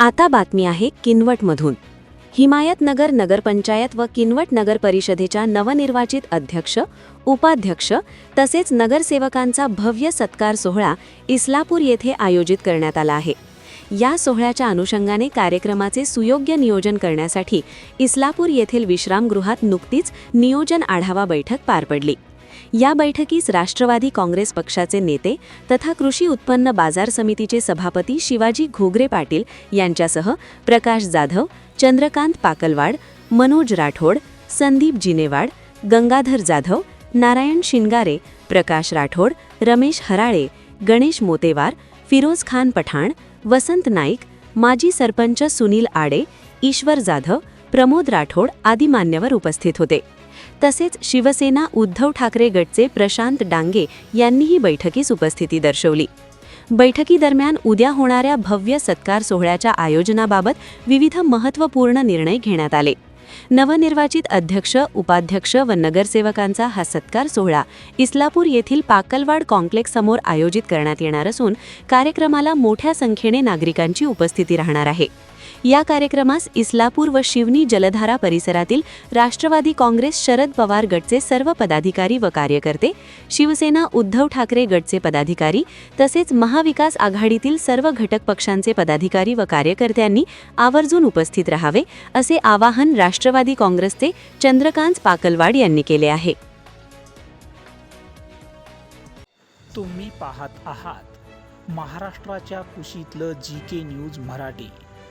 आता बातमी आहे किनवटमधून. हिमायतनगर नगरपंचायत व किनवट नगर परिषदेच्या नवनिर्वाचित अध्यक्ष उपाध्यक्ष तसेच नगरसेवकांचा भव्य सत्कार सोहळा इस्लापूर येथे आयोजित करण्यात आला आहे. या सोहळ्याच्या अनुषंगाने कार्यक्रमाचे सुयोग्य नियोजन करण्यासाठी इस्लापूर येथील विश्रामगृहात नुकतीच नियोजन आढावा बैठक पार पडली. या बैठकीस राष्ट्रवादी काँग्रेस पक्षाचे नेते तथा कृषी उत्पन्न बाजार समितीचे सभापती शिवाजी घोगरे पाटील यांच्यासह प्रकाश जाधव चंद्रकांत पाकलवाड मनोज राठोड संदीप जिनेवाड गंगाधर जाधव नारायण शिंगारे प्रकाश राठोड रमेश हराळे गणेश मोतेवार फिरोज खान पठाण वसंत नाईक माजी सरपंच सुनील आडे ईश्वर जाधव प्रमोद राठोड आदी मान्यवर उपस्थित होते. तसेच शिवसेना उद्धव ठाकरे गटचे प्रशांत डांगे यांनीही बैठकीस उपस्थिती दर्शवली. बैठकीदरम्यान उद्या होणाऱ्या भव्य सत्कार सोहळ्याच्या आयोजनाबाबत विविध महत्त्वपूर्ण निर्णय घेण्यात आले. नवनिर्वाचित अध्यक्ष उपाध्यक्ष व नगरसेवकांचा हा सत्कार सोहळा इस्लापूर येथील पाकलवाड कॉम्प्लेक्ससमोर आयोजित करण्यात येणार असून कार्यक्रमाला मोठ्या संख्येने नागरिकांची उपस्थिती राहणार आहे. या कार्यक्रमास इस्लापूर व शिवनी जलधारा परिसरातील राष्ट्रवादी काँग्रेस शरद पवार गटचे सर्व पदाधिकारी व कार्यकर्ते शिवसेना उद्धव ठाकरे गटचे पदाधिकारी तसेच महाविकास आघाडीतील सर्व घटक पक्षांचे पदाधिकारी व कार्यकर्त्यांनी आवर्जून उपस्थित राहावे असे आवाहन राष्ट्रवादी काँग्रेसचे चंद्रकांत पाकलवाड यांनी केले आहे. तुम्ही पाहत आहात महाराष्ट्राच्या कुशीतलं जी के न्यूज मराठी.